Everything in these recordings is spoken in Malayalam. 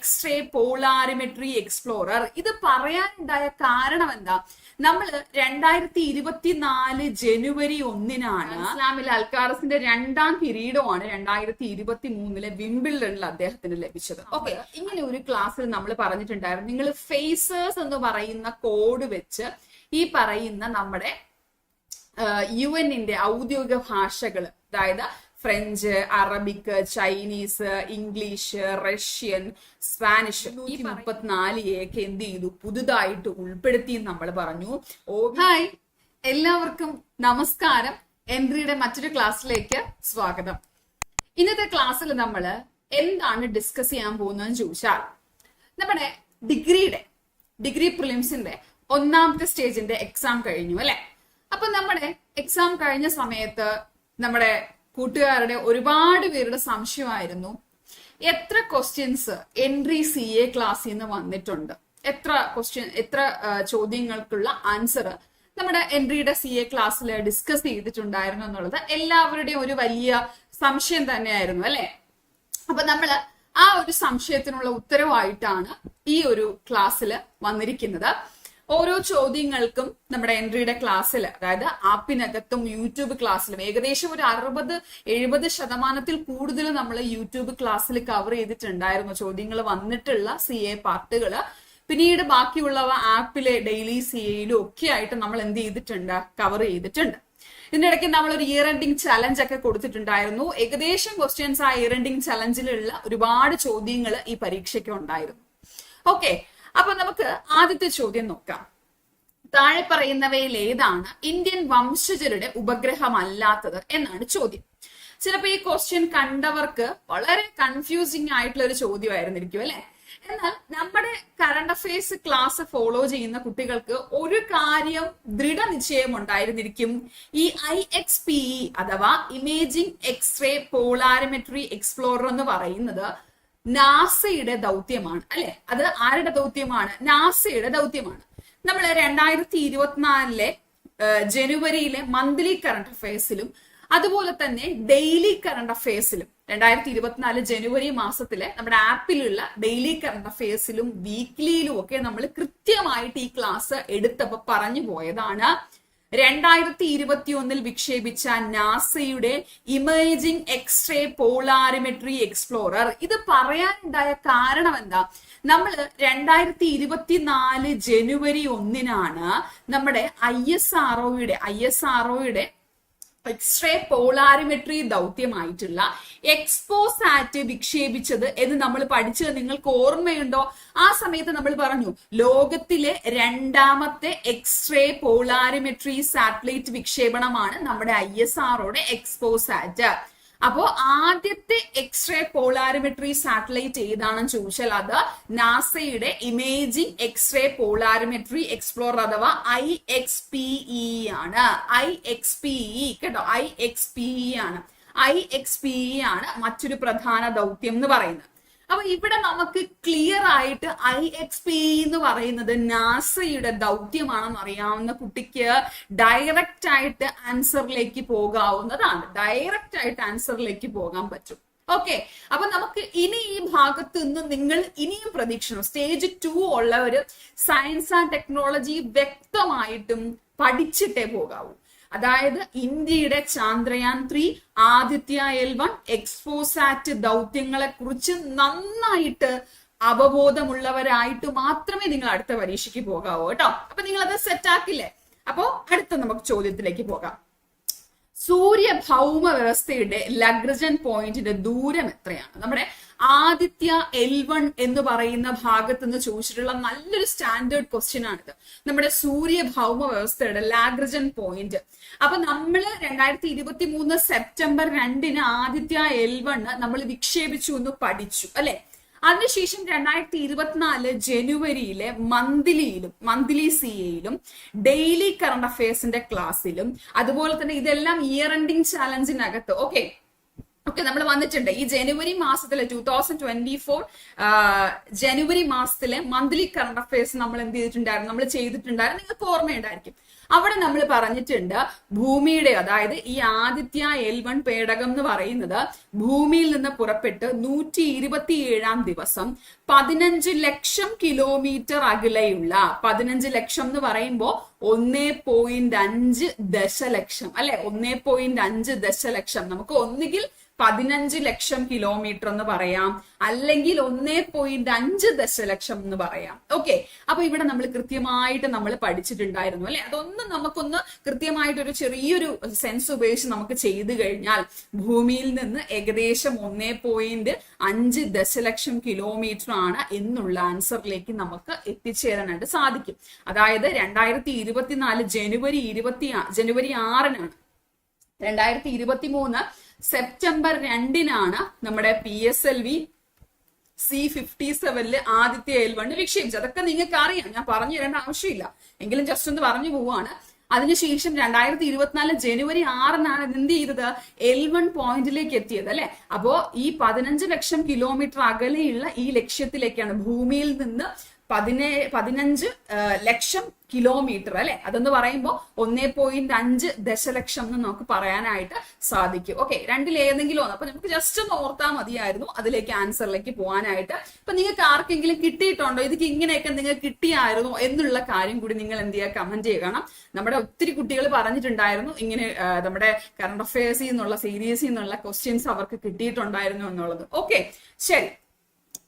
എക്സ്റേ പോളാരിമെട്രി എക്സ്പ്ലോറർ ഇത് പറയാനുണ്ടായ കാരണം എന്താ നമ്മൾ രണ്ടായിരത്തി ഇരുപത്തിനാല് ജനുവരി ഒന്നിനാണ് ഇസ്ലാമിൽ അൽക്കാറസിന്റെ രണ്ടാം കിരീടമാണ് രണ്ടായിരത്തി ഇരുപത്തി മൂന്നിലെ വിംബിൾഡണിൽ അദ്ദേഹത്തിന് ലഭിച്ചത്. ഓക്കെ ഇങ്ങനെ ഒരു ക്ലാസ്സിൽ നമ്മൾ പറഞ്ഞിട്ടുണ്ടായിരുന്നു. നിങ്ങൾ ഫേസേഴ്സ് എന്ന് പറയുന്ന കോഡ് വെച്ച് ഈ പറയുന്ന നമ്മുടെ യു എന്നിന്റെ ഔദ്യോഗിക ഭാഷകൾ അതായത് French Arabic Chinese English Russian Spanish ഈ മുപ്പത്തിനാല് എക്ക് എന്ത് ചെയ്തു? പുതുതായിട്ട് ഉൾപ്പെടുത്തി നമ്മൾ പറഞ്ഞു. Oh hi. എല്ലാവർക്കും നമസ്കാരം. എൻട്രിയുടെ മറ്റൊരു ക്ലാസ്സിലേക്ക് സ്വാഗതം. ഇന്നത്തെ ക്ലാസ്സിൽ നമ്മൾ എന്താണ് ഡിസ്കസ് ചെയ്യാൻ പോകുന്നതെന്ന് ചോദിച്ചാൽ നമ്മുടെ ഡിഗ്രിയുടെ ഡിഗ്രി പ്രിലിംസിന്റെ ഒന്നാമത്തെ സ്റ്റേജിന്റെ എക്സാം കഴിഞ്ഞു അല്ലെ? അപ്പൊ നമ്മുടെ എക്സാം കഴിഞ്ഞ സമയത്ത് നമ്മുടെ കൂട്ടുകാരുടെ ഒരുപാട് പേരുടെ സംശയമായിരുന്നു. എത്ര ക്വസ്റ്റ്യൻസ് എൻട്രി സി എ ക്ലാസ്സിൽ നിന്ന് വന്നിട്ടുണ്ട്? എത്ര ക്വസ്റ്റ്യൻ എത്ര ചോദ്യങ്ങൾക്കുള്ള ആൻസർ നമ്മുടെ എൻട്രിയുടെ സി എ ക്ലാസ്സിൽ ഡിസ്കസ് ചെയ്തിട്ടുണ്ടായിരുന്നു എന്നുള്ളത് എല്ലാവരുടെയും ഒരു വലിയ സംശയം തന്നെയായിരുന്നു അല്ലെ? അപ്പൊ നമ്മൾ ആ ഒരു സംശയത്തിനുള്ള ഉത്തരവായിട്ടാണ് ഈ ഒരു ക്ലാസ്സിൽ വന്നിരിക്കുന്നത്. ഓരോ ചോദ്യങ്ങൾക്കും നമ്മുടെ എൻട്രിയുടെ ക്ലാസ്സിൽ അതായത് ആപ്പിനകത്തും യൂട്യൂബ് ക്ലാസ്സിലും ഏകദേശം ഒരു അറുപത് എഴുപത് ശതമാനത്തിൽ കൂടുതൽ നമ്മൾ യൂട്യൂബ് ക്ലാസ്സിൽ കവർ ചെയ്തിട്ടുണ്ടായിരുന്നു. ചോദ്യങ്ങൾ വന്നിട്ടുള്ള സി എ പാർട്ടുകൾ പിന്നീട് ബാക്കിയുള്ളവ ആപ്പിലെ ഡെയിലി സി എയിലും ഒക്കെ ആയിട്ട് നമ്മൾ എന്ത് ചെയ്തിട്ടുണ്ട്? കവർ ചെയ്തിട്ടുണ്ട്. ഇതിനിടയ്ക്ക് നമ്മൾ ഒരു ഇയർ എൻഡിങ് ചലഞ്ച് ഒക്കെ കൊടുത്തിട്ടുണ്ടായിരുന്നു. ഏകദേശം ക്വസ്റ്റ്യൻസ് ആ ഇയർ എൻഡിങ് ചലഞ്ചിലുള്ള ഒരുപാട് ചോദ്യങ്ങൾ ഈ പരീക്ഷയ്ക്ക് ഉണ്ടായിരുന്നു. ഓക്കെ അപ്പൊ നമുക്ക് ആദ്യത്തെ ചോദ്യം നോക്കാം. താഴെ പറയുന്നവയിൽ ഏതാണ് ഇന്ത്യൻ വംശജരുടെ ഉപഗ്രഹമല്ലാത്തത് എന്നാണ് ചോദ്യം. ചിലപ്പോ ഈ ക്വസ്റ്റ്യൻ കണ്ടവർക്ക് വളരെ കൺഫ്യൂസിംഗ് ആയിട്ടുള്ള ഒരു ചോദ്യമായിരുന്നിരിക്കും അല്ലെ? എന്നാൽ നമ്മുടെ കറണ്ട് അഫയേഴ്സ് ക്ലാസ് ഫോളോ ചെയ്യുന്ന കുട്ടികൾക്ക് ഒരു കാര്യം ദൃഢനിശ്ചയം ഉണ്ടായിരുന്നിരിക്കും. ഈ ഐ എക്സ് പി അഥവാ imaging X ray polarimetry explorer എന്ന് പറയുന്നത് നാസയുടെ ദൗത്യമാണ് അല്ലെ? അത് ആരുടെ ദൗത്യമാണ്? നാസയുടെ ദൗത്യമാണ്. നമ്മൾ രണ്ടായിരത്തി ഇരുപത്തിനാലിലെ ജനുവരിയിലെ മന്ത്ലി കറണ്ട് അഫയേഴ്സിലും അതുപോലെ തന്നെ ഡെയിലി കറണ്ട് അഫയേഴ്സിലും രണ്ടായിരത്തി ഇരുപത്തിനാല് ജനുവരി മാസത്തിലെ നമ്മുടെ ആപ്പിലുള്ള ഡെയിലി കറണ്ട് അഫയേഴ്സിലും വീക്ക്ലിയിലും ഒക്കെ നമ്മൾ കൃത്യമായിട്ട് ഈ ക്ലാസ് എടുത്തപ്പോ പറഞ്ഞു പോയതാണ് രണ്ടായിരത്തി ഇരുപത്തി ഒന്നിൽ വിക്ഷേപിച്ച നാസയുടെ ഇമേജിംഗ് എക്സ്റേ പോളാരിമെട്രി എക്സ്പ്ലോറർ. ഇത് പറയാനുണ്ടായ കാരണം എന്താ നമ്മൾ രണ്ടായിരത്തി ഇരുപത്തിനാല് ജനുവരി ഒന്നിനാണ് നമ്മുടെ ഐ എസ് ആർഒയുടെ ഐ എസ് ആർഒയുടെ എക്സ്റേ പോളാരിമെട്രി ദൗത്യമായിട്ടുള്ള എക്സ്പോസാറ്റ് വിക്ഷേപിച്ചത് എന്ന് നമ്മൾ പഠിച്ചത് നിങ്ങൾക്ക് ഓർമ്മയുണ്ടോ? ആ സമയത്ത് നമ്മൾ പറഞ്ഞു ലോകത്തിലെ രണ്ടാമത്തെ എക്സ്റേ പോളാരിമെട്രി സാറ്റലൈറ്റ് വിക്ഷേപണമാണ് നമ്മുടെ ഐ എസ് ആറോടെ എക്സ്പോസാറ്റ് അപ്പോ ആദ്യത്തെ എക്സ്റേ പോളാരിമെട്രി സാറ്റലൈറ്റ് ഏതാണെന്ന് ചോദിച്ചാൽ അത് നാസയുടെ imaging X ray polarimetry explorer അഥവാ ഐ എക്സ് പി ഇ ആണ്. ഐ എക്സ് പി ഇ കേട്ടോ. ഐ എക്സ് പി ഇ ആണ്. ഐ എക്സ് പി ഇ ആണ് മറ്റൊരു പ്രധാന ദൗത്യം എന്ന് പറയുന്നത്. അപ്പൊ ഇവിടെ നമുക്ക് ക്ലിയർ ആയിട്ട് ഐ എക്സ് പി എന്ന് പറയുന്നത് നാസയുടെ ദൗത്യമാണെന്ന് അറിയാവുന്ന കുട്ടിക്ക് ഡയറക്റ്റ് ആയിട്ട് ആൻസറിലേക്ക് പോകാവുന്നതാണ്. ഡയറക്റ്റ് ആയിട്ട് ആൻസറിലേക്ക് പോകാൻ പറ്റും. ഓക്കെ അപ്പൊ നമുക്ക് ഇനി ഈ ഭാഗത്ത് നിന്ന് നിങ്ങൾ ഇനിയും പ്രതീക്ഷണം. സ്റ്റേജ് ടു ഉള്ളവർ സയൻസ് ആൻഡ് ടെക്നോളജി വ്യക്തമായിട്ടും പഠിച്ചിട്ടേ പോകാവൂ. അതായത് ഇന്ത്യയുടെ Chandrayaan three Aditya L one XPoSat ദൗത്യങ്ങളെ കുറിച്ച് നന്നായിട്ട് അവബോധമുള്ളവരായിട്ട് മാത്രമേ നിങ്ങൾ അടുത്ത പരീക്ഷയ്ക്ക് പോകാവൂ കേട്ടോ. അപ്പൊ നിങ്ങൾ അത് സെറ്റാക്കില്ലേ അപ്പോ അടുത്ത നമുക്ക് ചോദ്യത്തിലേക്ക് പോകാം. സൂര്യ ഭൗമ വ്യവസ്ഥയുടെ ലഗ്രജൻ പോയിന്റിന്റെ ദൂരം എത്രയാണ്? നമ്മുടെ ആദിത്യ എൽ വൺ എന്ന് പറയുന്ന ഭാഗത്ത് നിന്ന് ചോദിച്ചിട്ടുള്ള നല്ലൊരു സ്റ്റാൻഡേർഡ് ക്വസ്റ്റ്യൻ ആണിത്. നമ്മുടെ സൂര്യ ഭൗമ വ്യവസ്ഥയുടെ ലാഗ്രജൻ പോയിന്റ് അപ്പൊ നമ്മൾ രണ്ടായിരത്തി ഇരുപത്തി മൂന്ന് സെപ്റ്റംബർ രണ്ടിന് ആദിത്യ എൽ വൺ നമ്മൾ വിക്ഷേപിച്ചു എന്ന് പഠിച്ചു അല്ലെ? അതിനുശേഷം രണ്ടായിരത്തി ഇരുപത്തിനാല് ജനുവരിയിലെ മന്ത്ലിയിലും മന്ത്ലി സി എയിലും ഡെയിലി കറണ്ട് അഫയേഴ്സിന്റെ ക്ലാസ്സിലും അതുപോലെ തന്നെ ഇതെല്ലാം ഇയർ എൻഡിങ് ചാലഞ്ചിനകത്ത് ഓക്കെ ഓക്കെ നമ്മൾ വന്നിട്ടുണ്ട്. ഈ ജനുവരി മാസത്തിലെ ടൂ തൗസൻഡ് ട്വന്റി ഫോർ ജനുവരി മാസത്തിലെ മന്ത്ലി കറണ്ട് അഫയേഴ്സ് നമ്മൾ എന്ത് ചെയ്തിട്ടുണ്ടായിരുന്നു? നമ്മൾ ചെയ്തിട്ടുണ്ടായിരുന്നു. നിങ്ങൾക്ക് ഓർമ്മയുണ്ടായിരിക്കും. അവിടെ നമ്മൾ പറഞ്ഞിട്ടുണ്ട് ഭൂമിയുടെ അതായത് ഈ ആദിത്യ എൽ വൺ പേടകം എന്ന് പറയുന്നത് ഭൂമിയിൽ നിന്ന് പുറപ്പെട്ട് നൂറ്റി ഇരുപത്തി ഏഴാം ദിവസം പതിനഞ്ച് ലക്ഷം കിലോമീറ്റർ അകലെയുള്ള പതിനഞ്ച് ലക്ഷം എന്ന് പറയുമ്പോൾ ഒന്നേ പോയിന്റ് അഞ്ച് ദശലക്ഷം അല്ലെ? ഒന്നേ പോയിന്റ് അഞ്ച് ദശലക്ഷം. നമുക്ക് ഒന്നുകിൽ പതിനഞ്ച് ലക്ഷം കിലോമീറ്റർ എന്ന് പറയാം. അല്ലെങ്കിൽ ഒന്നേ പോയിന്റ് അഞ്ച് ദശലക്ഷം എന്ന് പറയാം. ഓക്കെ അപ്പൊ ഇവിടെ നമ്മൾ കൃത്യമായിട്ട് നമ്മൾ പഠിച്ചിട്ടുണ്ടായിരുന്നു അല്ലെ? അതൊന്നും നമുക്കൊന്ന് കൃത്യമായിട്ട് ഒരു ചെറിയൊരു സെൻസ് ഉപയോഗിച്ച് നമുക്ക് ചെയ്തു കഴിഞ്ഞാൽ ഭൂമിയിൽ നിന്ന് ഏകദേശം ഒന്നേ പോയിന്റ് അഞ്ച് ദശലക്ഷം കിലോമീറ്റർ ആണ് എന്നുള്ള ആൻസറിലേക്ക് നമുക്ക് എത്തിച്ചേരാനായിട്ട് സാധിക്കും. അതായത് രണ്ടായിരത്തി ഇരുപത്തിനാല് ജനുവരി ഇരുപത്തി ജനുവരി ആറിനാണ്. രണ്ടായിരത്തി ഇരുപത്തി മൂന്ന് സെപ്റ്റംബർ രണ്ടിനാണ് നമ്മുടെ P S L V C fifty സെവനിൽ ആദ്യത്തെ എൽ വണ് വിക്ഷേപിച്ചത്. അതൊക്കെ നിങ്ങൾക്ക് അറിയാം ഞാൻ പറഞ്ഞു തരേണ്ട ആവശ്യമില്ല. എങ്കിലും ജസ്റ്റ് ഒന്ന് പറഞ്ഞു പോവാണ്. അതിനുശേഷം രണ്ടായിരത്തി ഇരുപത്തിനാല് ജനുവരി ആറിനാണ് ഇത് എന്ത് ചെയ്തത്? എൽ വൺ പോയിന്റിലേക്ക് എത്തിയത് അല്ലെ? അപ്പോ ഈ പതിനഞ്ച് ലക്ഷം കിലോമീറ്റർ അകലെയുള്ള ഈ ലക്ഷ്യത്തിലേക്കാണ് ഭൂമിയിൽ നിന്ന് പതിനേ പതിനഞ്ച് ലക്ഷം കിലോമീറ്റർ അല്ലെ? അതെന്ന് പറയുമ്പോൾ ഒന്നേ പോയിന്റ് അഞ്ച് ദശലക്ഷം എന്ന് നമുക്ക് പറയാനായിട്ട് സാധിക്കും. ഓക്കെ രണ്ടിൽ ഏതെങ്കിലും ഒന്ന്. അപ്പൊ നമുക്ക് ജസ്റ്റ് ഒന്ന് ഓർത്താൽ മതിയായിരുന്നു അതിലേക്ക് ആൻസറിലേക്ക് പോകാനായിട്ട് ഇപ്പൊ നിങ്ങൾക്ക് ആർക്കെങ്കിലും കിട്ടിയിട്ടുണ്ടോ? ഇതിക്ക് ഇങ്ങനെയൊക്കെ നിങ്ങൾക്ക് കിട്ടിയായിരുന്നു എന്നുള്ള കാര്യം കൂടി നിങ്ങൾ എന്ത് ചെയ്യുക? കമന്റ് ചെയ്യണം നമ്മുടെ ഒത്തിരി കുട്ടികൾ പറഞ്ഞിട്ടുണ്ടായിരുന്നു ഇങ്ങനെ നമ്മുടെ കറണ്ട് അഫയേഴ്സിൽ നിന്നുള്ള സീരീസിൽ നിന്നുള്ള ക്വസ്റ്റ്യൻസ് അവർക്ക് കിട്ടിയിട്ടുണ്ടായിരുന്നു എന്നുള്ളത്. ഓക്കെ ശരി.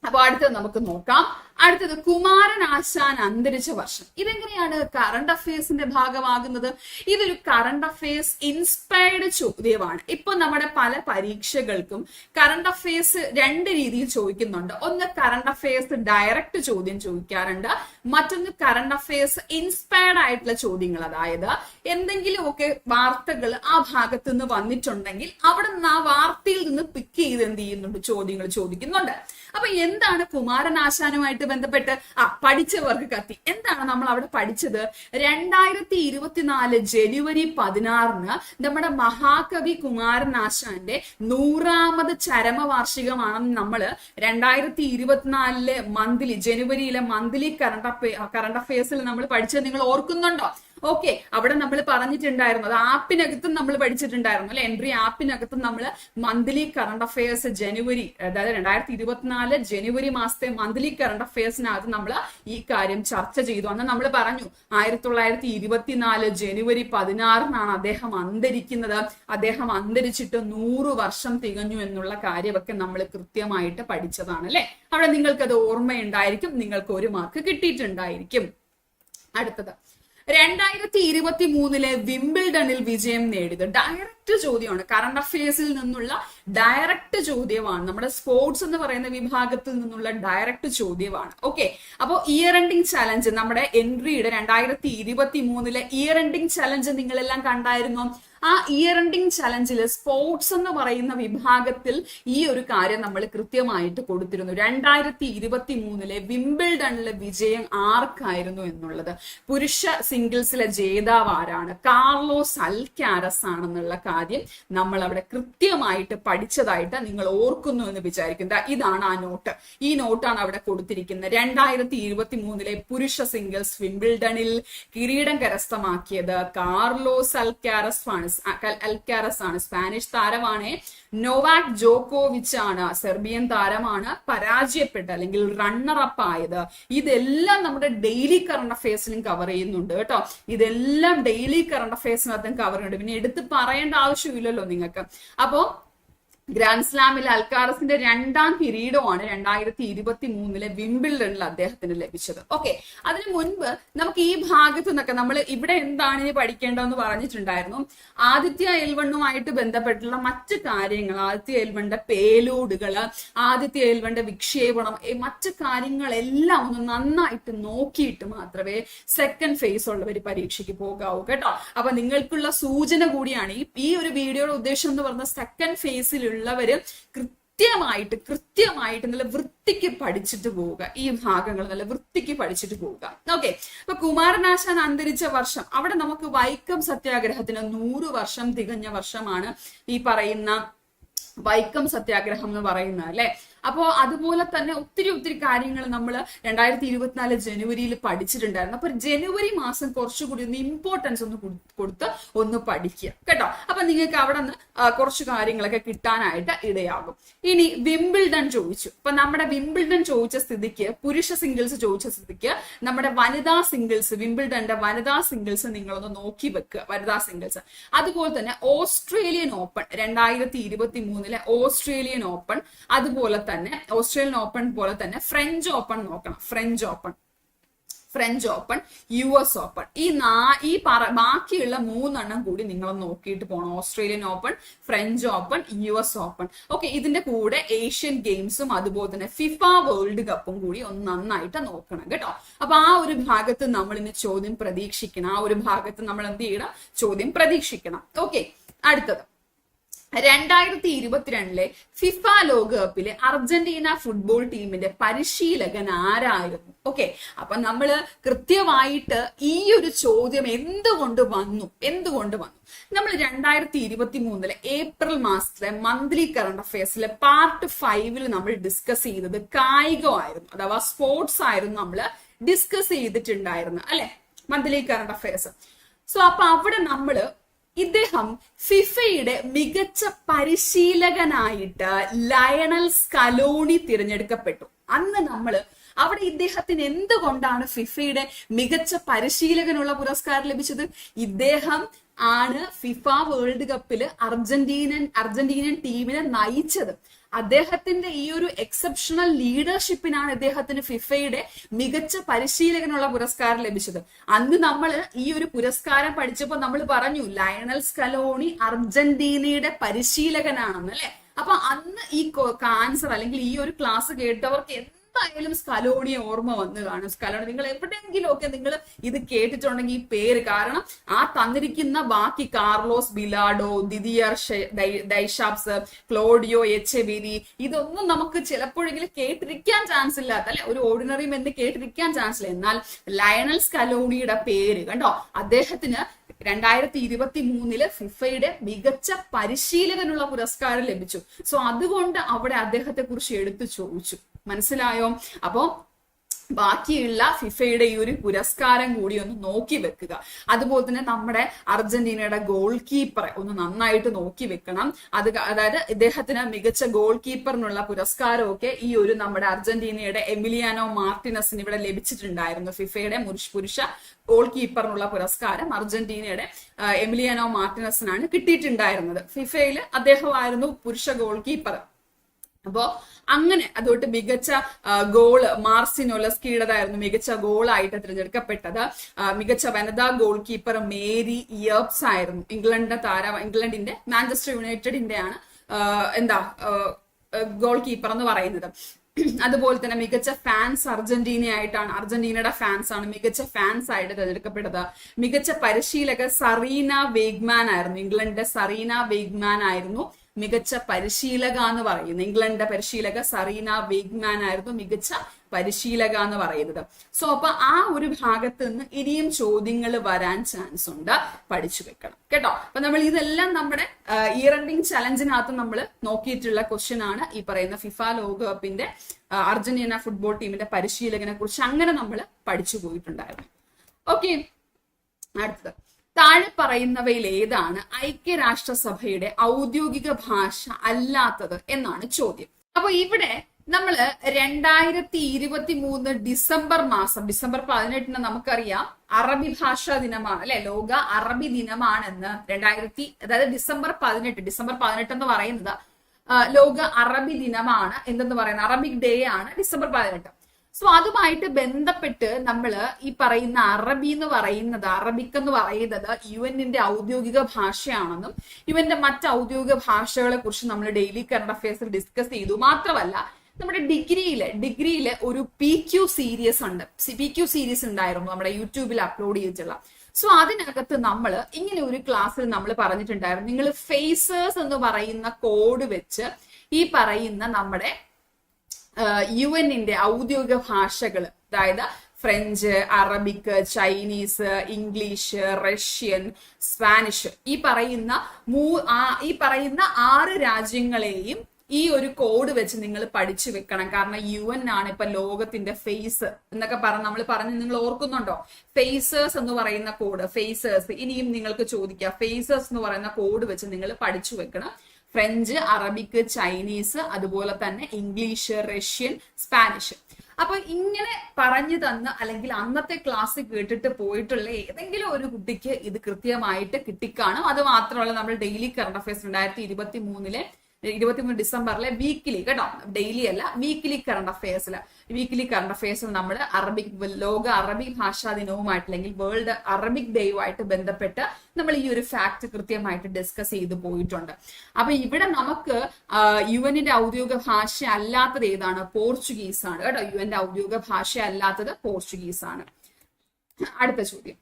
അപ്പൊ അടുത്തത് നമുക്ക് നോക്കാം. അടുത്തത് കുമാരൻ ആശാൻ അന്തരിച്ച വർഷം. ഇതെങ്ങനെയാണ് കറണ്ട് അഫയേഴ്സിന്റെ ഭാഗമാകുന്നത്? ഇതൊരു കറണ്ട് അഫയേഴ്സ് ഇൻസ്പയർഡ് ചോദ്യമാണ്. ഇപ്പൊ നമ്മുടെ പല പരീക്ഷകൾക്കും കറണ്ട് അഫയേഴ്സ് രണ്ട് രീതിയിൽ ചോദിക്കുന്നുണ്ട്. ഒന്ന് കറണ്ട് അഫയേഴ്സ് ഡയറക്റ്റ് ചോദ്യം ചോദിക്കാറുണ്ട്. മറ്റൊന്ന് കറണ്ട് അഫയേഴ്സ് ഇൻസ്പയർഡ് ആയിട്ടുള്ള ചോദ്യങ്ങൾ. അതായത് എന്തെങ്കിലുമൊക്കെ വാർത്തകൾ ആ ഭാഗത്ത് നിന്ന് വന്നിട്ടുണ്ടെങ്കിൽ അവിടെ നിന്ന് ആ വാർത്തയിൽ നിന്ന് പിക്ക് ചെയ്ത് എന്ത് ചെയ്യുന്നുണ്ട്? ചോദ്യങ്ങൾ ചോദിക്കുന്നുണ്ട്. അപ്പൊ എന്താണ് കുമാരനാശാനുമായിട്ട് ബന്ധപ്പെട്ട് ആ പഠിച്ചവർക്ക് കത്തി. എന്താണ് നമ്മൾ അവിടെ പഠിച്ചത്? രണ്ടായിരത്തി ഇരുപത്തിനാല് ജനുവരി പതിനാറിന് നമ്മുടെ മഹാകവി കുമാരനാശാന്റെ നൂറാമത് ചരമവാർഷികമാണെന്ന് നമ്മൾ രണ്ടായിരത്തി ഇരുപത്തിനാലിലെ മന്ത്ലി ജനുവരിയിലെ മന്ത്ലി കറണ്ട് അഫേ കറണ്ട് അഫയേഴ്സിൽ നമ്മൾ പഠിച്ചത് നിങ്ങൾ ഓർക്കുന്നുണ്ടോ? ഓക്കെ അവിടെ നമ്മൾ പറഞ്ഞിട്ടുണ്ടായിരുന്നു അത് ആപ്പിനകത്തും നമ്മൾ പഠിച്ചിട്ടുണ്ടായിരുന്നു അല്ലെ? എൻട്രി ആപ്പിനകത്തും നമ്മൾ മന്ത്ലി കറണ്ട് അഫയേഴ്സ് ജനുവരി അതായത് രണ്ടായിരത്തി ഇരുപത്തിനാല് ജനുവരി മാസത്തെ മന്ത്ലി കറണ്ട് അഫയേഴ്സിനകത്ത് നമ്മൾ ഈ കാര്യം ചർച്ച ചെയ്തു. അന്ന് നമ്മൾ പറഞ്ഞു ആയിരത്തി തൊള്ളായിരത്തി ഇരുപത്തിനാല് ജനുവരി പതിനാറിനാണ് അദ്ദേഹം അന്തരിക്കുന്നത്. അദ്ദേഹം അന്തരിച്ചിട്ട് നൂറ് വർഷം തികഞ്ഞു എന്നുള്ള കാര്യമൊക്കെ നമ്മൾ കൃത്യമായിട്ട് പഠിച്ചതാണ് അല്ലെ? അവിടെ നിങ്ങൾക്കത് ഓർമ്മയുണ്ടായിരിക്കും നിങ്ങൾക്ക് ഒരു മാർക്ക് കിട്ടിയിട്ടുണ്ടായിരിക്കും. അടുത്തത് രണ്ടായിരത്തി ഇരുപത്തി മൂന്നിലെ വിംബിൾഡണിൽ വിജയം നേടിയത് ഡയറക്റ്റ് ചോദ്യമാണ്. കറണ്ട് അഫയേഴ്സിൽ നിന്നുള്ള ഡയറക്റ്റ് ചോദ്യമാണ്. നമ്മുടെ സ്പോർട്സ് എന്ന് പറയുന്ന വിഭാഗത്തിൽ നിന്നുള്ള ഡയറക്റ്റ് ചോദ്യമാണ്. ഓക്കെ അപ്പോ ഇയർ എൻഡിങ് ചലഞ്ച് നമ്മുടെ എൻട്രിയുടെ രണ്ടായിരത്തി ഇരുപത്തി മൂന്നിലെ ഇയർ എൻഡിങ് ചലഞ്ച് നിങ്ങളെല്ലാം കണ്ടായിരുന്നു? ആ ഇയർ എൻഡിങ് ചലഞ്ചിൽ സ്പോർട്സ് എന്ന് പറയുന്ന വിഭാഗത്തിൽ ഈ ഒരു കാര്യം നമ്മൾ കൃത്യമായിട്ട് കൊടുത്തിരുന്നു. രണ്ടായിരത്തി ഇരുപത്തി മൂന്നിലെ വിംബിൾഡണിലെ വിജയം ആർക്കായിരുന്നു എന്നുള്ളത്? പുരുഷ സിംഗിൾസിലെ ജേതാവ് ആരാണ്? കാർലോസ് അൽക്യാരസ് ആണെന്നുള്ള കാര്യം നമ്മൾ അവിടെ കൃത്യമായിട്ട് പഠിച്ചതായിട്ട് നിങ്ങൾ ഓർക്കുന്നു എന്ന് വിചാരിക്കുന്നത് ഇതാണ് ആ നോട്ട്. ഈ നോട്ടാണ് അവിടെ കൊടുത്തിരിക്കുന്നത്. രണ്ടായിരത്തി ഇരുപത്തി മൂന്നിലെ പുരുഷ സിംഗിൾസ് വിംബിൾഡണിൽ കിരീടം കരസ്ഥമാക്കിയത് കാർലോസ് അൽക്യാരസ് ആണ്. അൽക്കാരസ് ആണ് സ്പാനിഷ് താരമാണ് നോവാക് ജോക്കോവിച്ച് ആണ് സെർബിയൻ താരമാണ് പരാജയപ്പെട്ട അല്ലെങ്കിൽ റണ്ണർ അപ്പ് ആയത്. ഇതെല്ലാം നമ്മുടെ ഡെയിലി കറണ്ട് അഫയേഴ്സിലും കവർ ചെയ്യുന്നുണ്ട് കേട്ടോ. ഇതെല്ലാം ഡെയിലി കറണ്ട് അഫയേഴ്സിനകത്തും കവർ ചെയ്യുന്നുണ്ട്. പിന്നെ എടുത്ത് പറയേണ്ട ആവശ്യമില്ലല്ലോ നിങ്ങൾക്ക്. അപ്പോ ഗ്രാൻഡ് സ്ലാമിൽ അൽക്കാറസിന്റെ രണ്ടാം കിരീടമാണ് രണ്ടായിരത്തി ഇരുപത്തി മൂന്നിലെ വിംബിൾഡണിൽ അദ്ദേഹത്തിന് ലഭിച്ചത്. ഓക്കെ അതിനു മുൻപ് നമുക്ക് ഈ ഭാഗത്ത് നിന്നൊക്കെ നമ്മൾ ഇവിടെ എന്താണ് ഇനി പഠിക്കേണ്ടതെന്ന് പറഞ്ഞിട്ടുണ്ടായിരുന്നു. ആദിത്യ എൽവണ്ണുമായിട്ട് ബന്ധപ്പെട്ടുള്ള മറ്റു കാര്യങ്ങൾ ആദിത്യ എൽവണ്ണിന്റെ പേലോഡുകൾ ആദിത്യ എൽവണ്ണിന്റെ വിക്ഷേപണം മറ്റു കാര്യങ്ങളെല്ലാം ഒന്ന് നന്നായിട്ട് നോക്കിയിട്ട് മാത്രമേ സെക്കൻഡ് ഫേസ് ഉള്ളവർ പരീക്ഷയ്ക്ക് പോകാവൂ കേട്ടോ. അപ്പൊ നിങ്ങൾക്കുള്ള സൂചന കൂടിയാണ് ഈ ഈ ഒരു വീഡിയോയുടെ ഉദ്ദേശം എന്ന് പറഞ്ഞ സെക്കൻഡ് ഫേസിലുള്ള ഉള്ളവര് കൃത്യമായിട്ട് കൃത്യമായിട്ട് നല്ല വൃത്തിക്ക് പഠിച്ചിട്ട് പോവുക. ഈ ഭാഗങ്ങൾ നല്ല വൃത്തിക്ക് പഠിച്ചിട്ട് പോവുക. ഓക്കെ അപ്പൊ കുമാരനാശാൻ അന്തരിച്ച വർഷം അവിടെ നമുക്ക് വൈക്കം സത്യാഗ്രഹത്തിന് നൂറ് വർഷം തികഞ്ഞ വർഷമാണ് ഈ പറയുന്ന വൈക്കം സത്യാഗ്രഹം എന്ന് പറയുന്നത് അല്ലെ? അപ്പോ അതുപോലെ തന്നെ ഒത്തിരി ഒത്തിരി കാര്യങ്ങൾ നമ്മൾ രണ്ടായിരത്തി ഇരുപത്തിനാല് ജനുവരിയിൽ പഠിച്ചിട്ടുണ്ടായിരുന്നു. അപ്പൊ ജനുവരി മാസം കുറച്ചുകൂടി ഒന്ന് ഇമ്പോർട്ടൻസ് ഒന്ന് കൊടു- കൊടുത്ത് ഒന്ന് പഠിക്കുക. കേട്ടോ? അപ്പൊ നിങ്ങൾക്ക് അവിടെ നിന്ന് കുറച്ച് കാര്യങ്ങളൊക്കെ കിട്ടാനായിട്ട് ഇടയാകും. ഇനി വിംബിൾഡൺ ചോദിച്ചു. അപ്പൊ നമ്മുടെ വിംബിൾഡൺ ചോദിച്ച സ്ഥിതിക്ക് പുരുഷ സിംഗിൾസ് ചോദിച്ച സ്ഥിതിക്ക് നമ്മുടെ വനിതാ സിംഗിൾസ് വിംബിൾഡന്റെ വനിതാ സിംഗിൾസ് നിങ്ങളൊന്ന് നോക്കി വെക്കുക. വനിതാ സിംഗിൾസ്. അതുപോലെ തന്നെ ഓസ്ട്രേലിയൻ ഓപ്പൺ രണ്ടായിരത്തി ഇരുപത്തി മൂന്നിലെ ഓസ്ട്രേലിയൻ ഓപ്പൺ. അതുപോലെ തന്നെ ഓസ്ട്രേലിയൻ ഓപ്പൺ പോലെ തന്നെ ഫ്രഞ്ച് ഓപ്പൺ നോക്കണം. French open French open U S open ഈ നാ ഈ പറ ബാക്കിയുള്ള മൂന്നെണ്ണം കൂടി നിങ്ങൾ നോക്കിയിട്ട് പോകണം Australian open French open U S open okay ഇതിന്റെ കൂടെ ഏഷ്യൻ ഗെയിംസും അതുപോലെ തന്നെ ഫിഫ വേൾഡ് കപ്പും കൂടി ഒന്ന് നന്നായിട്ട് നോക്കണം കേട്ടോ. അപ്പൊ ആ ഒരു ഭാഗത്ത് നമ്മൾ ഇന്ന് ചോദ്യം പ്രതീക്ഷിക്കണം. ആ ഒരു ഭാഗത്ത് നമ്മൾ എന്ത് ചെയ്യണം? ചോദ്യം പ്രതീക്ഷിക്കണം. ഓക്കെ അടുത്തത്. രണ്ടായിരത്തി ഇരുപത്തിരണ്ടിലെ ഫിഫ ലോകകപ്പിലെ അർജന്റീന ഫുട്ബോൾ ടീമിന്റെ പരിശീലകൻ ആരായിരുന്നു? ഓക്കെ അപ്പൊ നമ്മൾ കൃത്യമായിട്ട് ഈ ഒരു ചോദ്യം എന്തുകൊണ്ട് വന്നു? എന്തുകൊണ്ട് വന്നു? നമ്മൾ രണ്ടായിരത്തി ഇരുപത്തി മൂന്നിലെ ഏപ്രിൽ മാസത്തിലെ മന്ത്ലി കറണ്ട് അഫയേഴ്സിലെ പാർട്ട് ഫൈവിൽ നമ്മൾ ഡിസ്കസ് ചെയ്തത് കായികമായിരുന്നു അഥവാ സ്പോർട്സ് ആയിരുന്നു നമ്മൾ ഡിസ്കസ് ചെയ്തിട്ടുണ്ടായിരുന്നു അല്ലെ? Monthly current affairs. സോ അപ്പൊ അവിടെ നമ്മൾ ഇദ്ദേഹം ഫിഫയുടെ മികച്ച പരിശീലകനായിട്ട് ലയണൽ സ്കലോണി തിരഞ്ഞെടുക്കപ്പെട്ടു. അന്ന് നമ്മൾ അവിടെ ഇദ്ദേഹത്തിന് എന്തുകൊണ്ടാണ് ഫിഫയുടെ മികച്ച പരിശീലകനുള്ള പുരസ്കാരം ലഭിച്ചത്? ഇദ്ദേഹം ആണ് ഫിഫ വേൾഡ് കപ്പിൽ അർജന്റീനൻ അർജന്റീനൻ ടീമിനെ നയിച്ചത്. അദ്ദേഹത്തിന്റെ ഈ ഒരു എക്സെപ്ഷണൽ ലീഡർഷിപ്പിനാണ് അദ്ദേഹത്തിന് ഫിഫയുടെ മികച്ച പരിശീലകനുള്ള പുരസ്കാരം ലഭിച്ചത്. അന്ന് നമ്മൾ ഈ ഒരു പുരസ്കാരം പഠിച്ചപ്പോൾ നമ്മൾ പറഞ്ഞു ലയണൽ സ്കലോണി അർജന്റീനയുടെ പരിശീലകനാണെന്ന് അല്ലെ? അപ്പൊ അന്ന് ഈ കാൻസർ അല്ലെങ്കിൽ ഈ ഒരു ക്ലാസ് കേട്ടവർക്ക് എന്തായാലും സ്കലോണിയെ ഓർമ്മ വന്നു കാണും. സ്കലോണി നിങ്ങൾ എവിടെയെങ്കിലും ഒക്കെ നിങ്ങൾ ഇത് കേട്ടിട്ടുണ്ടെങ്കിൽ ഈ പേര് കാരണം ആ തന്നിരിക്കുന്ന ബാക്കി കാർലോസ് ബിലാഡോ ദിദിയർ ഷെ- ക്ലോഡിയോ എച്ച് എച്ചെബിരി ഇതൊന്നും നമുക്ക് ചിലപ്പോഴെങ്കിലും കേട്ടിരിക്കാൻ ചാൻസ് ഇല്ലാത്ത അല്ലെ? ഒരു ഓർഡിനറി എന്ന് കേട്ടിരിക്കാൻ ചാൻസ് ഇല്ല. എന്നാൽ ലയണൽ സ്കലോണിയുടെ പേര് കണ്ടോ? അദ്ദേഹത്തിന് രണ്ടായിരത്തി ഇരുപത്തി മൂന്നിൽ ഫിഫയുടെ മികച്ച പരിശീലകനുള്ള പുരസ്കാരം ലഭിച്ചു. സോ അതുകൊണ്ട് അവിടെ അദ്ദേഹത്തെ കുറിച്ച് എടുത്തു ചോദിച്ചു. മനസ്സിലായോ? അപ്പോ ബാക്കിയുള്ള ഫിഫയുടെ ഈ ഒരു പുരസ്കാരം കൂടി ഒന്ന് നോക്കി വെക്കുക. അതുപോലെ തന്നെ നമ്മുടെ അർജന്റീനയുടെ ഗോൾ കീപ്പറെ ഒന്ന് നന്നായിട്ട് നോക്കി വെക്കണം. അത് അതായത് ഇദ്ദേഹത്തിന് മികച്ച ഗോൾ കീപ്പറിനുള്ള പുരസ്കാരമൊക്കെ ഈ ഒരു നമ്മുടെ അർജന്റീനയുടെ എമിലിയാനോ മാർട്ടിനസിന് ഇവിടെ ലഭിച്ചിട്ടുണ്ടായിരുന്നു. ഫിഫയുടെ പുരുഷ ഗോൾ കീപ്പറിനുള്ള പുരസ്കാരം അർജന്റീനയുടെ എമിലിയാനോ മാർട്ടിനസിനാണ് കിട്ടിയിട്ടുണ്ടായിരുന്നത്. ഫിഫയിൽ അദ്ദേഹമായിരുന്നു പുരുഷ ഗോൾ കീപ്പർ അപ്പോ അങ്ങനെ അതുകൊണ്ട് മികച്ച ഗോൾ മാർസിനൊലസ്കിയുടേതായിരുന്നു മികച്ച ഗോളായിട്ട് തിരഞ്ഞെടുക്കപ്പെട്ടത്. മികച്ച വനിതാ ഗോൾ കീപ്പർ മേരി ഇയർപ്സ് ആയിരുന്നു ഇംഗ്ലണ്ടിന്റെ താര ഇംഗ്ലണ്ടിന്റെ മാഞ്ചസ്റ്റർ യുണൈറ്റഡിന്റെ ആണ് എന്താ ഗോൾ കീപ്പർ എന്ന് പറയുന്നത്. അതുപോലെ തന്നെ മികച്ച ഫാൻസ് അർജന്റീന ആയിട്ടാണ് അർജന്റീനയുടെ ഫാൻസ് ആണ് മികച്ച ഫാൻസ് ആയിട്ട് തിരഞ്ഞെടുക്കപ്പെട്ടത്. മികച്ച പരിശീലക സറീന വേഗ്മാൻ ആയിരുന്നു ഇംഗ്ലണ്ടിന്റെ സറീന വേഗ്മാൻ ആയിരുന്നു മികച്ച പരിശീലക എന്ന് പറയുന്നത്. ഇംഗ്ലണ്ടിന്റെ പരിശീലക സറീന വേഗ്മാൻ ആയിരുന്നു മികച്ച പരിശീലക എന്ന് പറയുന്നത്. സോ അപ്പൊ ആ ഒരു ഭാഗത്ത് നിന്ന് ഇനിയും ചോദ്യങ്ങൾ വരാൻ ചാൻസ് ഉണ്ട്. പഠിച്ചു വെക്കണം. കേട്ടോ? അപ്പൊ നമ്മൾ ഇതെല്ലാം നമ്മുടെ ഇയർ എൻഡിങ് ചലഞ്ചിനകത്ത് നമ്മൾ നോക്കിയിട്ടുള്ള ക്വസ്റ്റ്യൻ ആണ് ഈ പറയുന്ന ഫിഫ ലോകകപ്പിന്റെ അർജന്റീന ഫുട്ബോൾ ടീമിന്റെ പരിശീലകനെ കുറിച്ച് അങ്ങനെ നമ്മൾ പഠിച്ചു പോയിട്ടുണ്ടായിരുന്നു. ഓക്കെ അടുത്തത്. താഴെ പറയുന്നവയിൽ ഏതാണ് ഐക്യരാഷ്ട്രസഭയുടെ ഔദ്യോഗിക ഭാഷ അല്ലാത്തത് എന്നാണ് ചോദ്യം. അപ്പൊ ഇവിടെ നമ്മൾ രണ്ടായിരത്തി ഇരുപത്തി മൂന്ന് ഡിസംബർ മാസം ഡിസംബർ പതിനെട്ടിന് നമുക്കറിയാം അറബി ഭാഷാ ദിനമാണ് അല്ലെ? ലോക അറബി ദിനമാണെന്ന് രണ്ടായിരത്തി അതായത് ഡിസംബർ പതിനെട്ട് ഡിസംബർ പതിനെട്ട് എന്ന് പറയുന്നത് ലോക അറബി ദിനമാണ് എന്തെന്ന് പറയുന്നത്. അറബിക് ഡേ ആണ് ഡിസംബർ പതിനെട്ട്. സോ അതുമായിട്ട് ബന്ധപ്പെട്ട് നമ്മൾ ഈ പറയുന്ന അറബി എന്ന് പറയുന്നത് അറബിക് എന്ന് പറയുന്നത് യു എന്നിന്റെ ഔദ്യോഗിക ഭാഷയാണെന്നും യു എന്റെ മറ്റ് ഔദ്യോഗിക ഭാഷകളെ കുറിച്ച് നമ്മൾ ഡെയിലി കറണ്ട് അഫയേഴ്സിൽ ഡിസ്കസ് ചെയ്തു. മാത്രമല്ല നമ്മുടെ ഡിഗ്രിയിൽ ഡിഗ്രിയിൽ ഒരു പി ക്യു സീരീസ് ഉണ്ട്. പി ക്യു സീരീസ് ഉണ്ടായിരുന്നു നമ്മുടെ യൂട്യൂബിൽ അപ്ലോഡ് ചെയ്തിട്ടുള്ള. സോ അതിനകത്ത് നമ്മൾ ഇങ്ങനെ ഒരു ക്ലാസ്സിൽ നമ്മൾ പറഞ്ഞിട്ടുണ്ടായിരുന്നു. നിങ്ങൾ ഫേസേഴ്സ് എന്ന് പറയുന്ന കോഡ് വെച്ച് ഈ പറയുന്ന നമ്മുടെ യു എന്നിന്റെ ഔദ്യോഗിക ഭാഷകൾ അതായത് French Arabic Chinese English Russian Spanish. ഈ പറയുന്ന മൂ ഈ പറയുന്ന ആറ് രാജ്യങ്ങളെയും ഈ ഒരു കോഡ് വെച്ച് നിങ്ങൾ പഠിച്ചു വെക്കണം. കാരണം യു എൻ ആണ് ഇപ്പൊ ലോകത്തിന്റെ ഫേസ് എന്നൊക്കെ പറഞ്ഞ് നമ്മൾ പറഞ്ഞ് നിങ്ങൾ ഓർക്കുന്നുണ്ടോ? ഫേസേഴ്സ് എന്ന് പറയുന്ന കോഡ് ഫേസേഴ്സ് ഇനിയും നിങ്ങൾക്ക് ചോദിക്കാം. ഫേസേഴ്സ് എന്ന് പറയുന്ന കോഡ് വെച്ച് നിങ്ങൾ പഠിച്ചു വെക്കണം. ഫ്രഞ്ച് അറബിക് ചൈനീസ് അതുപോലെ തന്നെ ഇംഗ്ലീഷ് റഷ്യൻ സ്പാനിഷ്. അപ്പൊ ഇങ്ങനെ പറഞ്ഞു തന്ന് അല്ലെങ്കിൽ അന്നത്തെ ക്ലാസ് കേട്ടിട്ട് പോയിട്ടുള്ള ഏതെങ്കിലും ഒരു കുട്ടിക്ക് ഇത് കൃത്യമായിട്ട് കിട്ടിക്കാണും. അത് മാത്രമല്ല നമ്മൾ ഡെയിലി കറണ്ട് അഫയേഴ്സ് രണ്ടായിരത്തി ഇരുപത്തി മൂന്നിലെ ഇരുപത്തിമൂന്ന് ഡിസംബറിലെ വീക്കിലി കേട്ടോ? ഡെയിലി അല്ല വീക്കിലി കറണ്ട് അഫയേഴ്സിൽ വീക്കിലി കറണ്ട് അഫയേഴ്സിൽ നമ്മൾ അറബിക് ലോക അറബിക് ഭാഷാ ദിനവുമായിട്ട് അല്ലെങ്കിൽ വേൾഡ് അറബിക് ഡേയുമായിട്ട് ബന്ധപ്പെട്ട് നമ്മൾ ഈ ഒരു ഫാക്ട് കൃത്യമായിട്ട് ഡിസ്കസ് ചെയ്തു പോയിട്ടുണ്ട്. അപ്പൊ ഇവിടെ നമുക്ക് യു എന്നിന്റെ ഔദ്യോഗിക ഭാഷ അല്ലാത്തത് ഏതാണ്? പോർച്ചുഗീസ് ആണ് കേട്ടോ? യു എന്റെ ഔദ്യോഗിക ഭാഷ അല്ലാത്തത് പോർച്ചുഗീസ് ആണ്. അടുത്ത ചോദ്യം.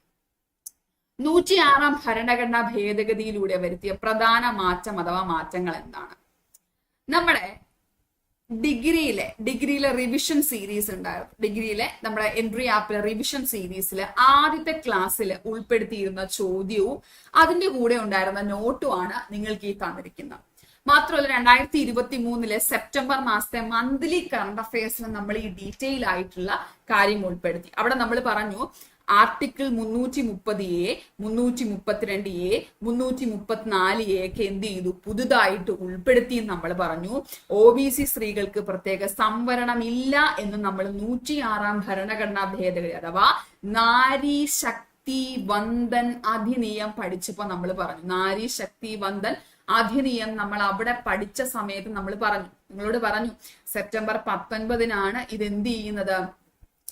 നൂറ്റിയാറാം ഭരണഘടനാ ഭേദഗതിയിലൂടെ വരുത്തിയ പ്രധാന മാറ്റം അഥവാ മാറ്റങ്ങൾ എന്താണ്? നമ്മുടെ ഡിഗ്രിയിലെ ഡിഗ്രിയിലെ റിവിഷൻ സീരീസ് ഉണ്ടായിരുന്നു ഡിഗ്രിയിലെ നമ്മുടെ എൻട്രി ആപ്പിലെ റിവിഷൻ സീരീസിൽ ആദ്യത്തെ ക്ലാസ്സിൽ ഉൾപ്പെടുത്തിയിരുന്ന ചോദ്യവും അതിന്റെ കൂടെ ഉണ്ടായിരുന്ന നോട്ടുമാണ് നിങ്ങൾക്ക് ഈ തന്നിരിക്കുന്നത്. മാത്രമല്ല രണ്ടായിരത്തി ഇരുപത്തി മൂന്നിലെ സെപ്റ്റംബർ മാസത്തെ മന്ത്ലി കറണ്ട് അഫയേഴ്സിന് നമ്മൾ ഈ ഡീറ്റെയിൽ ആയിട്ടുള്ള കാര്യം ഉൾപ്പെടുത്തി. അവിടെ നമ്മൾ പറഞ്ഞു ആർട്ടിക്കിൾ മുന്നൂറ്റി മുപ്പത് എ മുന്നൂറ്റി മുപ്പത്തിരണ്ട് എ മുന്നൂറ്റി മുപ്പത്തിനാല് എ ഒക്കെ എന്ത് ചെയ്തു? പുതുതായിട്ട് ഉൾപ്പെടുത്തി നമ്മൾ പറഞ്ഞു. ഒ ബി സി സ്ത്രീകൾക്ക് പ്രത്യേക സംവരണം ഇല്ല എന്ന് നമ്മൾ നൂറ്റി ആറാം ഭരണഘടനാ ഭേദഗതി അഥവാ നാരി ശക്തി വന്ദൻ അധിനിയം പഠിച്ചപ്പോ നമ്മൾ പറഞ്ഞു. നാരി ശക്തി വന്ദൻ അധിനിയം നമ്മൾ അവിടെ പഠിച്ച സമയത്ത് നമ്മൾ പറഞ്ഞു. നിങ്ങളോട് പറഞ്ഞു. സെപ്റ്റംബർ പത്തൊൻപതിനാണ് ഇത് എന്ത് ചെയ്യുന്നത്?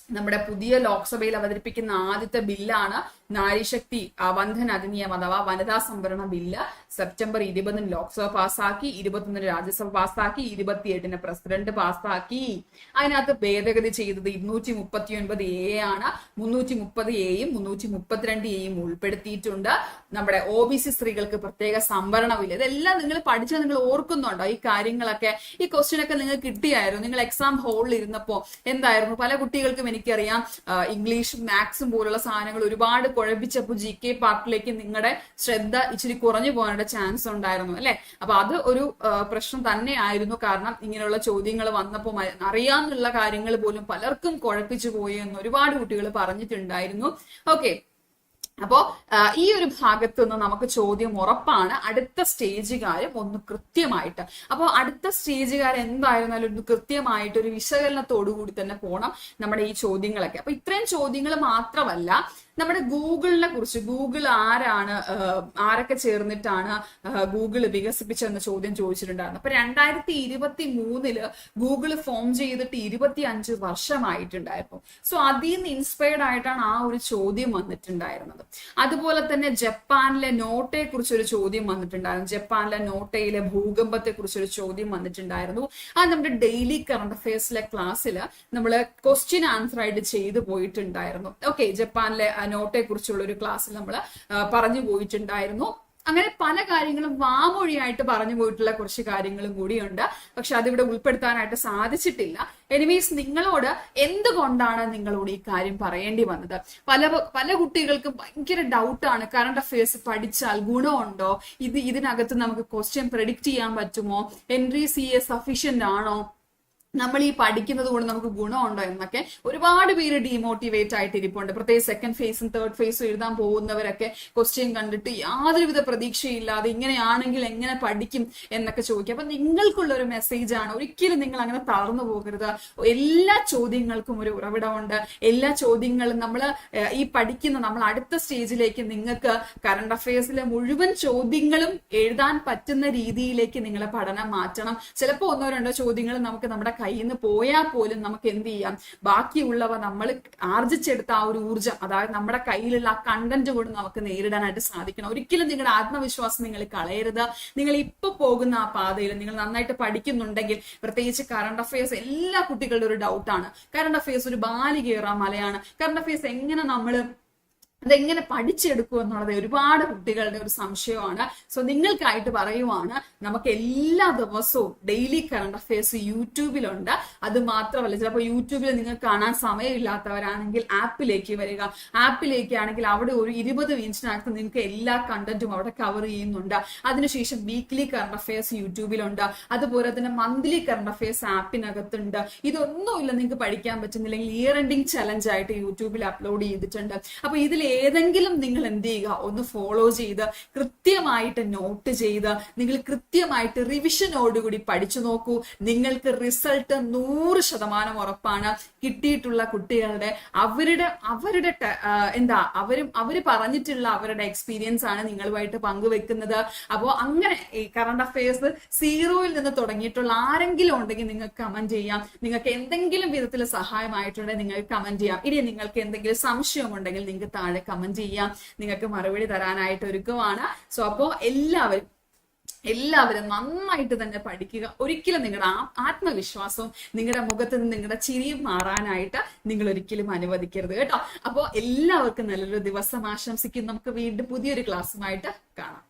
നമ്മുടെ പുതിയ ലോക്സഭയിൽ അവതരിപ്പിക്കുന്ന ആദ്യത്തെ ബില്ലാണ് നാരിശക്തി വന്ധൻ അധിനിയം അഥവാ വനിതാ സംവരണ ബില്ല് സെപ്റ്റംബർ ഇരുപതിന് ലോക്സഭ പാസ്സാക്കി ഇരുപത്തൊന്നിന് രാജ്യസഭ പാസ്സാക്കി ഇരുപത്തിയെട്ടിന് പ്രസിഡന്റ് പാസ്സാക്കി. അതിനകത്ത് ഭേദഗതി ചെയ്തത് ഇരുന്നൂറ്റി മുപ്പത്തി ഒൻപത് എ ആണ്. മുന്നൂറ്റി മുപ്പത് എയും മുന്നൂറ്റി മുപ്പത്തിരണ്ട് എയും ഉൾപ്പെടുത്തിയിട്ടുണ്ട്. നമ്മുടെ ഒ ബി സി സ്ത്രീകൾക്ക് പ്രത്യേക സംവരണമില്ല ഇതെല്ലാം നിങ്ങൾ പഠിച്ചാൽ നിങ്ങൾ ഓർക്കുന്നുണ്ടോ? ഈ കാര്യങ്ങളൊക്കെ ഈ ക്വസ്റ്റ്യൻ ഒക്കെ നിങ്ങൾ കിട്ടിയായിരുന്നു. നിങ്ങൾ എക്സാം ഹോളിൽ ഇരുന്നപ്പോൾ എന്തായിരുന്നു? പല കുട്ടികൾക്കും എനിക്കറിയാം ഇംഗ്ലീഷും മാത്സും പോലുള്ള സാധനങ്ങൾ ഒരുപാട് കുഴപ്പിച്ചപ്പോൾ ജി കെ പാർട്ടിലേക്ക് നിങ്ങളുടെ ശ്രദ്ധ ഇച്ചിരി കുറഞ്ഞു പോകാനുള്ള ചാൻസ് ഉണ്ടായിരുന്നു അല്ലെ? അപ്പൊ അത് ഒരു പ്രശ്നം തന്നെ ആയിരുന്നു കാരണം ഇങ്ങനെയുള്ള ചോദ്യങ്ങൾ വന്നപ്പോൾ അറിയാമെന്നുള്ള കാര്യങ്ങൾ പോലും പലർക്കും കുഴപ്പിച്ചു പോയി എന്ന് ഒരുപാട് കുട്ടികൾ പറഞ്ഞിട്ടുണ്ടായിരുന്നു. ഓക്കെ അപ്പോ ഈ ഒരു ഭാഗത്ത് നിന്ന് നമുക്ക് ചോദ്യം ഉറപ്പാണ്. അടുത്ത സ്റ്റേജുകാരും ഒന്ന് കൃത്യമായിട്ട്. അപ്പോൾ അടുത്ത സ്റ്റേജുകാർ എന്തായിരുന്നാലും ഒന്ന് കൃത്യമായിട്ട് ഒരു വിശകലനത്തോടു കൂടി തന്നെ പോകണം നമ്മുടെ ഈ ചോദ്യങ്ങളൊക്കെ. അപ്പൊ ഇത്രയും ചോദ്യങ്ങൾ മാത്രമല്ല നമ്മുടെ ഗൂഗിളിനെ കുറിച്ച് ഗൂഗിൾ ആരാണ് ആരൊക്കെ ചേർന്നിട്ടാണ് ഗൂഗിൾ വികസിപ്പിച്ചതെന്ന് ചോദ്യം ചോദിച്ചിട്ടുണ്ടായിരുന്നു. അപ്പൊ രണ്ടായിരത്തി ഇരുപത്തി മൂന്നിൽ ഗൂഗിൾ ഫോം ചെയ്തിട്ട് ഇരുപത്തി അഞ്ച് വർഷമായിട്ടുണ്ടായിരുന്നു. സോ അതിൽ നിന്ന് ഇൻസ്പയർഡ് ആയിട്ടാണ് ആ ഒരു ചോദ്യം വന്നിട്ടുണ്ടായിരുന്നത്. അതുപോലെ തന്നെ ജപ്പാനിലെ നോട്ടയെ കുറിച്ച് ഒരു ചോദ്യം വന്നിട്ടുണ്ടായിരുന്നു. ജപ്പാനിലെ നോട്ടയിലെ ഭൂകമ്പത്തെ കുറിച്ച് ഒരു ചോദ്യം വന്നിട്ടുണ്ടായിരുന്നു. അത് നമ്മുടെ ഡെയിലി കറണ്ട് അഫയേഴ്സിലെ ക്ലാസ്സിൽ നമ്മൾ ക്വസ്റ്റ്യൻ ആൻസർ ആയിട്ട് ചെയ്തു പോയിട്ടുണ്ടായിരുന്നു. ഓക്കെ ജപ്പാനിലെ നോട്ടയെ കുറിച്ചുള്ള ഒരു ക്ലാസ്സിൽ നമ്മൾ പറഞ്ഞു പോയിട്ടുണ്ടായിരുന്നു. അങ്ങനെ പല കാര്യങ്ങളും വാമൊഴിയായിട്ട് പറഞ്ഞു പോയിട്ടുള്ള കുറച്ച് കാര്യങ്ങളും കൂടിയുണ്ട്. പക്ഷെ അതിവിടെ ഉൾപ്പെടുത്താനായിട്ട് സാധിച്ചിട്ടില്ല. എനിവേസ് നിങ്ങളോട് എന്തുകൊണ്ടാണ് നിങ്ങളോട് ഈ കാര്യം പറയേണ്ടി വന്നത്? പല പല കുട്ടികൾക്കും ഭയങ്കര ഡൗട്ടാണ് കറണ്ട് അഫയേഴ്സ് പഠിച്ചാൽ ഗുണമുണ്ടോ? ഇത് ഇതിനകത്ത് നമുക്ക് ക്വസ്റ്റ്യൻ പ്രെഡിക്റ്റ് ചെയ്യാൻ പറ്റുമോ? എൻട്രി സി എ സഫീഷ്യന്റ് ആണോ? നമ്മൾ ഈ പഠിക്കുന്നത് കൊണ്ട് നമുക്ക് ഗുണമുണ്ടോ എന്നൊക്കെ ഒരുപാട് പേര് ഡീമോട്ടിവേറ്റ് ആയിട്ട് ഇരിപ്പുണ്ട്. പ്രത്യേകിച്ച് സെക്കൻഡ് ഫേസും തേർഡ് ഫേസും എഴുതാൻ പോകുന്നവരൊക്കെ ക്വസ്റ്റ്യൻ കണ്ടിട്ട് യാതൊരുവിധ പ്രതീക്ഷയില്ലാതെ ഇങ്ങനെയാണെങ്കിൽ എങ്ങനെ പഠിക്കും എന്നൊക്കെ ചോദിക്കും. അപ്പൊ നിങ്ങൾക്കുള്ള ഒരു മെസ്സേജ് ആണ്. ഒരിക്കലും നിങ്ങൾ അങ്ങനെ തളർന്നു പോകരുത്. എല്ലാ ചോദ്യങ്ങൾക്കും ഒരു ഉറവിടമുണ്ട്. എല്ലാ ചോദ്യങ്ങളും നമ്മൾ ഈ പഠിക്കുന്ന നമ്മൾ അടുത്ത സ്റ്റേജിലേക്ക് നിങ്ങൾക്ക് കറണ്ട് അഫയേഴ്സിലെ മുഴുവൻ ചോദ്യങ്ങളും എഴുതാൻ പറ്റുന്ന രീതിയിലേക്ക് നിങ്ങളെ പഠനം മാറ്റണം. ചിലപ്പോൾ ഒന്നോ രണ്ടോ ചോദ്യങ്ങൾ നമുക്ക് നമ്മുടെ കയ്യിൽ നിന്ന് പോയാൽ പോലും നമുക്ക് എന്ത് ചെയ്യാം? ബാക്കിയുള്ളവ നമ്മൾ ആർജിച്ചെടുത്ത ആ ഒരു ഊർജം അതായത് നമ്മുടെ കയ്യിലുള്ള ആ കണ്ടന്റ് കൊണ്ട് നമുക്ക് നേരിടാനായിട്ട് സാധിക്കണം. ഒരിക്കലും നിങ്ങളുടെ ആത്മവിശ്വാസം നിങ്ങൾ കളയരുത്. നിങ്ങൾ ഇപ്പൊ പോകുന്ന ആ പാതയിൽ നിങ്ങൾ നന്നായിട്ട് പഠിക്കുന്നുണ്ടെങ്കിൽ പ്രത്യേകിച്ച് കറണ്ട് അഫയേഴ്സ് എല്ലാ കുട്ടികളുടെ ഒരു ഡൗട്ടാണ് കറണ്ട് അഫയേഴ്സ് ഒരു ബാലികേറ മലയാണ്. കറണ്ട് അഫയേഴ്സ് എങ്ങനെ നമ്മൾ അതെങ്ങനെ പഠിച്ചെടുക്കും എന്നുള്ളത് ഒരുപാട് കുട്ടികളുടെ ഒരു സംശയമാണ്. സോ നിങ്ങൾക്കായിട്ട് പറയുവാണ് നമുക്ക് എല്ലാ ദിവസവും ഡെയിലി കറണ്ട് അഫയേഴ്സ് യൂട്യൂബിലുണ്ട്. അത് മാത്രമല്ല ചിലപ്പോൾ യൂട്യൂബിൽ നിങ്ങൾക്ക് കാണാൻ സമയമില്ലാത്തവരാണെങ്കിൽ ആപ്പിലേക്ക് വരിക. ആപ്പിലേക്ക് ആണെങ്കിൽ അവിടെ ഒരു ഇരുപത് മിനിറ്റിനകത്ത് നിങ്ങൾക്ക് എല്ലാ കണ്ടന്റും അവിടെ കവർ ചെയ്യുന്നുണ്ട്. അതിനുശേഷം വീക്ക്ലി കറണ്ട് അഫയേഴ്സ് യൂട്യൂബിലുണ്ട്. അതുപോലെ തന്നെ മന്ത്ലി കറണ്ട് അഫയേഴ്സ് ആപ്പിനകത്തുണ്ട്. ഇതൊന്നുമില്ല നിങ്ങൾക്ക് പഠിക്കാൻ പറ്റുന്നില്ലെങ്കിൽ ഇയർ എൻഡിങ് ചലഞ്ച് ആയിട്ട് യൂട്യൂബിൽ അപ്ലോഡ് ചെയ്തിട്ടുണ്ട്. അപ്പൊ ഇതിൽ ഏതെങ്കിലും നിങ്ങൾ എന്ത് ചെയ്യുക ഒന്ന് ഫോളോ ചെയ്ത് കൃത്യമായിട്ട് നോട്ട് ചെയ്ത് നിങ്ങൾ കൃത്യമായിട്ട് റിവിഷനോടുകൂടി പഠിച്ചു നോക്കൂ. നിങ്ങൾക്ക് റിസൾട്ട് നൂറ് ശതമാനം ഉറപ്പാണ്. കിട്ടിയിട്ടുള്ള കുട്ടികളുടെ അവരുടെ അവരുടെ എന്താ അവരും അവർ പറഞ്ഞിട്ടുള്ള അവരുടെ എക്സ്പീരിയൻസ് ആണ് നിങ്ങളുമായിട്ട് പങ്കുവെക്കുന്നത്. അപ്പോൾ അങ്ങനെ ഈ കറണ്ട് അഫയേഴ്സ് സീറോയിൽ നിന്ന് തുടങ്ങിയിട്ടുള്ള ആരെങ്കിലും ഉണ്ടെങ്കിൽ നിങ്ങൾക്ക് കമന്റ് ചെയ്യാം. നിങ്ങൾക്ക് എന്തെങ്കിലും വിധത്തിൽ സഹായമായിട്ടുണ്ടെങ്കിൽ നിങ്ങൾക്ക് കമന്റ് ചെയ്യാം. ഇനി നിങ്ങൾക്ക് എന്തെങ്കിലും സംശയമുണ്ടെങ്കിൽ നിങ്ങൾക്ക് താഴെ കമന്റ് ചെയ്യാം. നിങ്ങൾക്ക് മറുപടി തരാനായിട്ട് ഒരുക്കുവാണ്. സോ അപ്പോ എല്ലാവരും എല്ലാവരും നന്നായിട്ട് തന്നെ പഠിക്കുക. ഒരിക്കലും നിങ്ങളുടെ ആത്മവിശ്വാസവും നിങ്ങളുടെ മുഖത്ത് നിന്ന് നിങ്ങളുടെ ചിരിയും മാറാനായിട്ട് നിങ്ങൾ ഒരിക്കലും അനുവദിക്കരുത് കേട്ടോ. അപ്പോൾ എല്ലാവർക്കും നല്ലൊരു ദിവസം ആശംസിക്കും നമുക്ക് വീണ്ടും പുതിയൊരു ക്ലാസ്സുമായിട്ട് കാണാം.